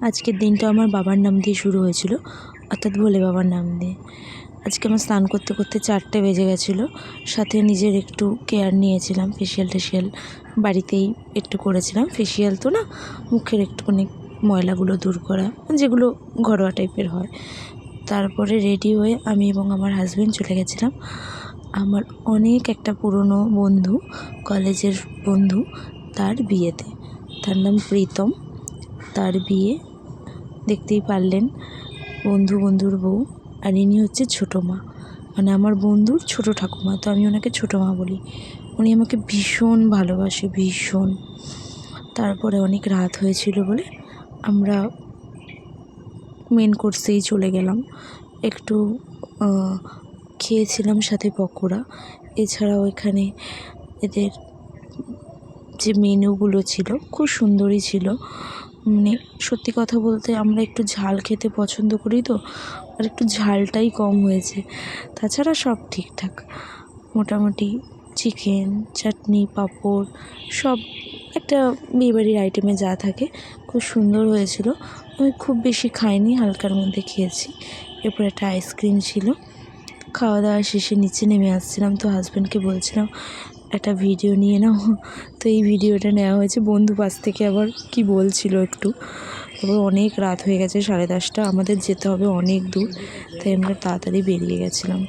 আজকের দিনটা আমার বাবার নাম দিয়ে শুরু হয়েছিল, অর্থাৎ ভোলে বাবার নাম দিয়ে। আজকে আমার স্নান করতে করতে চারটে বেজে গেছিল, সাথে নিজের একটু কেয়ার নিয়েছিলাম ফেসিয়াল টেসিয়াল বাড়িতেই একটু করেছিলাম। ফেসিয়াল তো না, মুখের একটুখানি ময়লাগুলো দূর করা, যেগুলো ঘরোয়া টাইপের হয়। তারপরে রেডি হয়ে আমি এবং আমার হাজব্যান্ড চলে গেছিলাম। আমার অনেক একটা পুরনো বন্ধু কলেজের বন্ধু, তার বিয়েতে। তার নাম প্রীতম। তার বিয়ে। দেখতেই পারলেন বন্ধু বন্ধুর বউ আর ইনি হচ্ছে ছোটো মা। মানে আমার বন্ধুর ছোটো ঠাকুমা। তো আমি ওনাকে ছোটো মা বলি। উনি আমাকে ভীষণ ভালোবাসে, ভীষণ। তারপরে অনেক রাত হয়েছিল বলে আমরা মেন কোর্সেই চলে গেলাম। একটু খেয়েছিলাম সাথে পকোড়া। এছাড়াও এখানে এদের যে মেনুগুলো ছিল, খুব সুন্দরই ছিল। মানে সত্যি কথা বলতে আমরা একটু ঝাল খেতে পছন্দ করি তো, আর একটু ঝালটাই কম হয়েছে। তাছাড়া সব ঠিকঠাক। মোটামুটি চিকেন চাটনি পাঁপড়, সব একটা বিয়েবাড়ির আইটেমে যা থাকে খুব সুন্দর হয়েছিল। আমি খুব বেশি খাইনি, হালকার মধ্যে খেয়েছি। এরপর একটা আইসক্রিম ছিল। খাওয়া দাওয়া শেষে নিচে নেমে আসছিলাম তো হাজব্যান্ডকে বলছিলাম একটা ভিডিও নিয়ে নাও। তো এই ভিডিওটা নেওয়া হয়েছে। বন্ধু পাশ থেকে আবার কি বলছিল একটু। তারপর অনেক রাত হয়ে গেছে, সাড়ে দশটা। আমাদের যেতে হবে অনেক দূর। তাই আমরা তাড়াতাড়ি বেরিয়ে গেছিলাম।